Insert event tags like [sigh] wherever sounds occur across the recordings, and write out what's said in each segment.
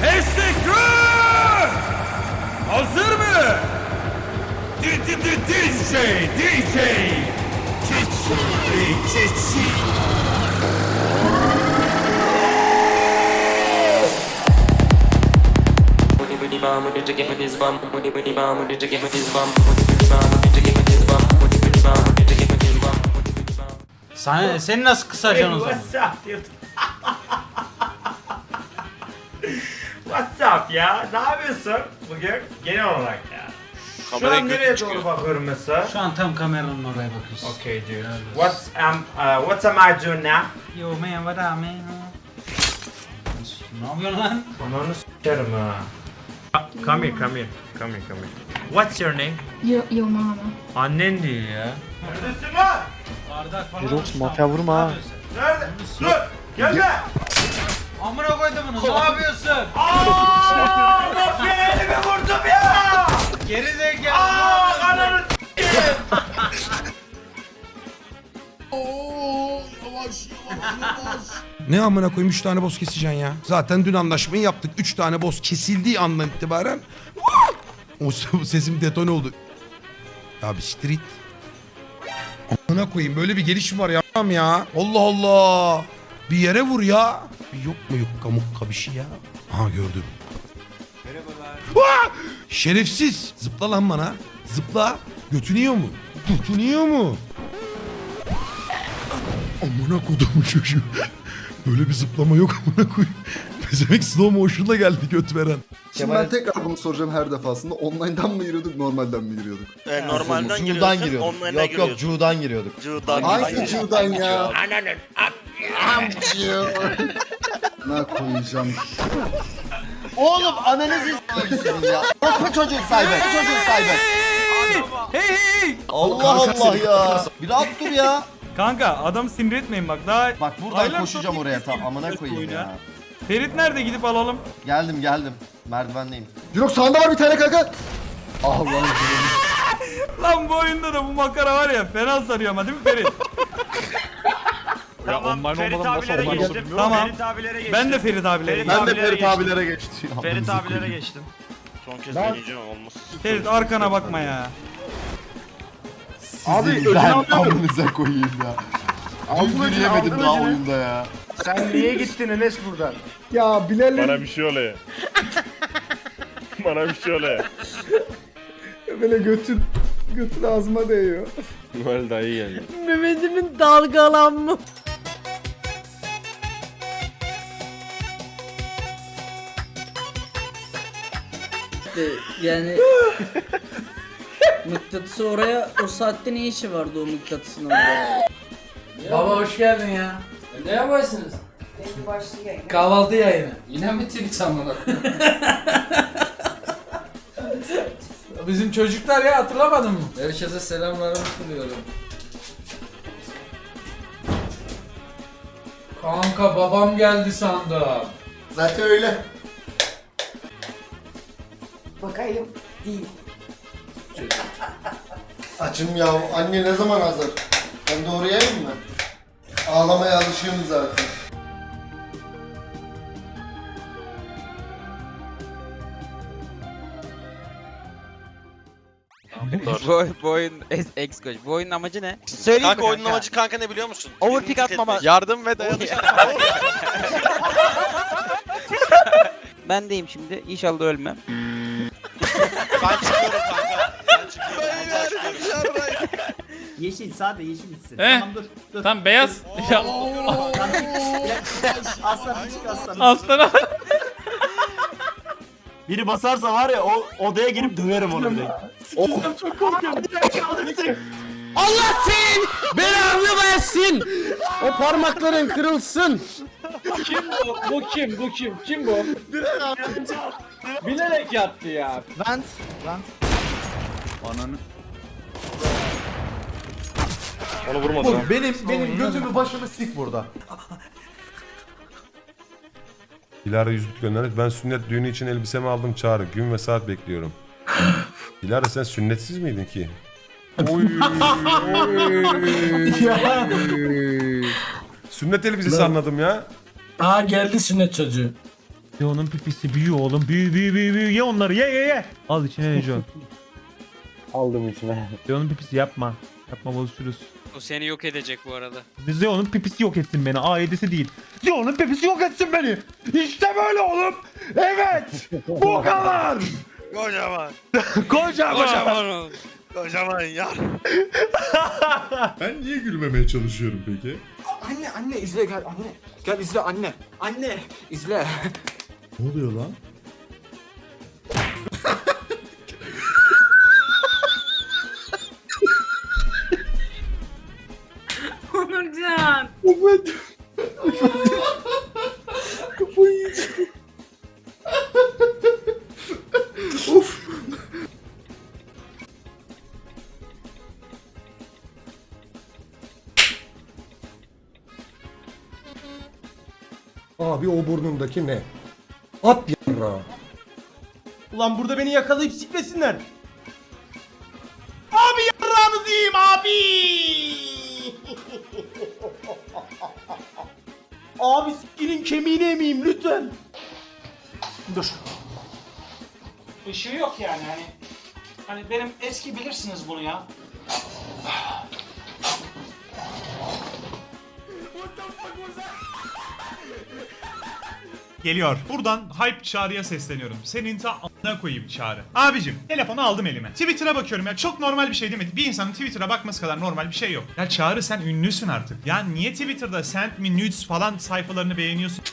Teşekkür! Hazır mı? D- D- D- DJ, DJ! Çiçi, çiçi. Woody woody bum, woody to get with his bum, woody woody bum, woody to get with his bum, Sen, seni nasıl kısacaksın o zaman? What's up YouTube? [laughs] What's up ya? Ne yapıyorsun bugün? Genel olarak ya. Şu an nereye çıkıyor. doğru bakıyorum mesela? Şu an tam kameranın oraya bakıyorsun. Okay dude. What's um uh, what am I doing now? Yo man what up man? Ne yapıyorsun lan? Ananı s**erim ha. Come here, come here. Come here, come here. What's your name? Your, your mama. Annen diyor ya. Neredesin lan? Jirox mafya vurma ha. Nerede? Dur! Gelme! Amına koydum bunu. Ne yapıyorsun? Aaa! Mafya elimi vurdum ya! Geri zekalı. Aaa! Ananı s**eyim! [laughs] Ne amına koyayım 3 tane boss keseceksin ya. Zaten dün anlaşmayı yaptık. 3 tane boss kesildiği andan itibaren o sesim detone oldu. Ya bir Amına koyayım böyle bir gelişim var ya. ya. Allah Allah. Bir yere vur ya. Bir yok mu yok kamukka bir şey ya. Ha gördüm. Merhabalar. Şerefsiz. Zıpla lan bana. Zıpla. Götünü yiyor mu? Götünü yiyor mu? Amına kodumu çocuğu. Böyle bir zıplama yok amına koyayım. Pezevenk slow motion'la geldi göt veren. Şimdi ben tekrar bunu soracağım her defasında. Online'dan mı giriyorduk, normalden mi giriyorduk? E, normalden Cu'dan giriyorduk. online'a Yok yok giriyorsun. Cu'dan giriyorduk. Cu'dan Hangi Cu'dan ya? Ananın Ne koyacağım? Oğlum ananızı s**eyim ya. Orospu çocuğu sahibi. Çocuğu sahibi. Hey hey! Allah Allah ya. Bir rahat dur ya. Kanka adam sinir etmeyin bak daha... Bak buradan Aylar koşacağım oraya tam amına koyayım ya. Ferit nerede gidip alalım? Geldim geldim. Merdivendeyim. Yok sağında var bir tane kanka. Ah lan [laughs] Lan bu oyunda da bu makara var ya fena sarıyor ama değil mi Ferit? [laughs] Tamam, Ferit abilere geçtim. Tamam. Ferit abilere geçtim. Ben de Ferit abilere Ben gideyim. de Ferit abilere geçtim. Ferit abilere geçtim. Son kez deneyeceğim olmaz. Ferit arkana bakma ya. Abi ben amınıza koyayım ya. Gül yürüyemedim daha oyunda ya. Sen niye gittin Enes buradan? Bana bir şey oluyor. [laughs] Bana bir şey oluyor. Böyle götün, götün ağzıma değiyor. Noel daha iyi geldi. Mehmet'imin dalgalanma. Yani mıknatısı oraya o saatte ne işi vardı o mıknatısın orada? Baba hoş geldin ya. Ne yaparsınız? Kahvaltı yayını. Yine mi Twitch amına [laughs] Bizim çocuklar ya hatırlamadın mı? Herkese selamlarımı sunuyorum. Kanka babam geldi sandım. Zaten öyle. Bakayım. Değil. Açım ya. Anne ne zaman hazır? Ben doğrayayım mı? Ağlamaya alışıyorum zaten. Bu, [laughs] bu oyun ex coach. Bu oyunun amacı ne? Kanka oyunun amacı kanka ne biliyor musun? Overpick Birini atmama. Yardım ve dayanışma. [laughs] Ben deyim şimdi. İnşallah ölmem. [laughs] ben çıkıyorum kanka. Ben çıkıyorum. Ben çıkıyorum. Yeşil sade yeşil gitsin. Eh. dur dur. Tam beyaz. Ya Aslan çık aslan. aslana. Biri basarsa var ya o odaya girip döverim onu direkt. Allah senin belanı versin. O parmakların kırılsın. Kim bu? Bu kim? Bu kim? Kim bu? Bilerek yaptı ya. Vent. Vent. Onu vurmadı lan. Benim benim götümü başımı sik burada. Dilara yüzlük göndermiş. Ben sünnet düğünü için elbisemi aldım çağrı. Gün ve saat bekliyorum. [laughs] Dilara sen sünnetsiz miydin ki? [laughs] Sünnet elbisesi anladım ya. Aa geldi sünnet çocuğu. Leon'un pipisi büyüyor oğlum. Büyü büyü büyü büyü. Ye onları ye ye ye. Al içine Neco. Aldım içine. Leon'un pipisi yapma. Yapma bozuşuruz. O seni yok edecek bu arada. Zeon'un pipisi yok etsin beni. A7'si değil. Zeon'un pipisi yok etsin beni. İşte böyle oğlum. Evet. Bu [laughs] kadar. Kocaman. Kocaman. Kocaman [laughs] ya. Ben niye gülmemeye çalışıyorum peki? Anne anne izle gel anne. Gel izle anne. Anne izle. Ne oluyor lan? Onurcan. Abi o burnundaki ne? At yarra. Ulan burada beni yakalayıp siklesinler. Abi sikinin kemiğini emeyim lütfen. Dur. Işığı yok yani hani. Hani benim eski bilirsiniz bunu ya. Geliyor. Buradan Hype Çağrı'ya sesleniyorum. Senin ta a**ına koyayım Çağrı. Abicim telefonu aldım elime. Twitter'a bakıyorum ya. Çok normal bir şey değil mi? Bir insanın Twitter'a bakması kadar normal bir şey yok. Ya Çağrı sen ünlüsün artık. Ya niye Twitter'da send me nudes falan sayfalarını beğeniyorsun?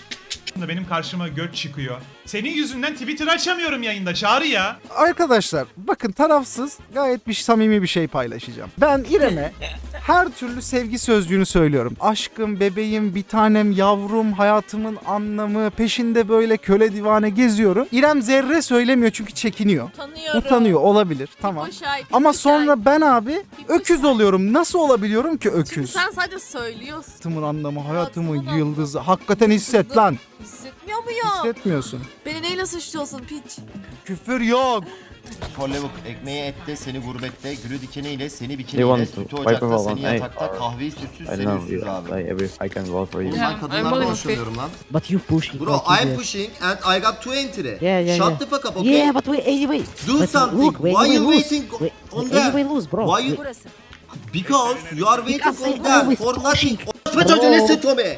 Da benim karşıma göt çıkıyor. Senin yüzünden Twitter açamıyorum yayında Çağrı ya. Arkadaşlar bakın tarafsız gayet bir samimi bir şey paylaşacağım. Ben İrem'e her türlü sevgi sözcüğünü söylüyorum. Aşkım, bebeğim, bir tanem, yavrum, hayatımın anlamı, peşinde böyle köle divane geziyorum. İrem zerre söylemiyor çünkü çekiniyor. Utanıyorum. Utanıyor olabilir tamam. Ama sonra ben abi öküz oluyorum. Nasıl olabiliyorum ki öküz? Sen sadece söylüyorsun. Hayatımın anlamı, hayatımın Hayatımın yıldızı. Hakikaten hisset lan. Hissetmiyor muyum? Hissetmiyorsun. Beni neyle suçluyorsun piç? Küfür yok. Kollevuk ekmeği ette, seni gurbette, gülü dikeniyle, seni bikiniyle, sütü ocakta, seni yatakta, kahveyi süssüz, seni üstsüz abi. Oğlum ben kadınlarla hoşlanıyorum lan. But you pushing. Bro, I'm pushing and I got two entry. Yeah, yeah, Shut yeah. the fuck up, okay? Yeah, but wait, anyway. Do But something. look, when Why you you lose, waiting wait, on anyway there? lose, bro. Why you... Burası. Because you are waiting Because I on there always for nothing. Orospu çocuğu listen to me.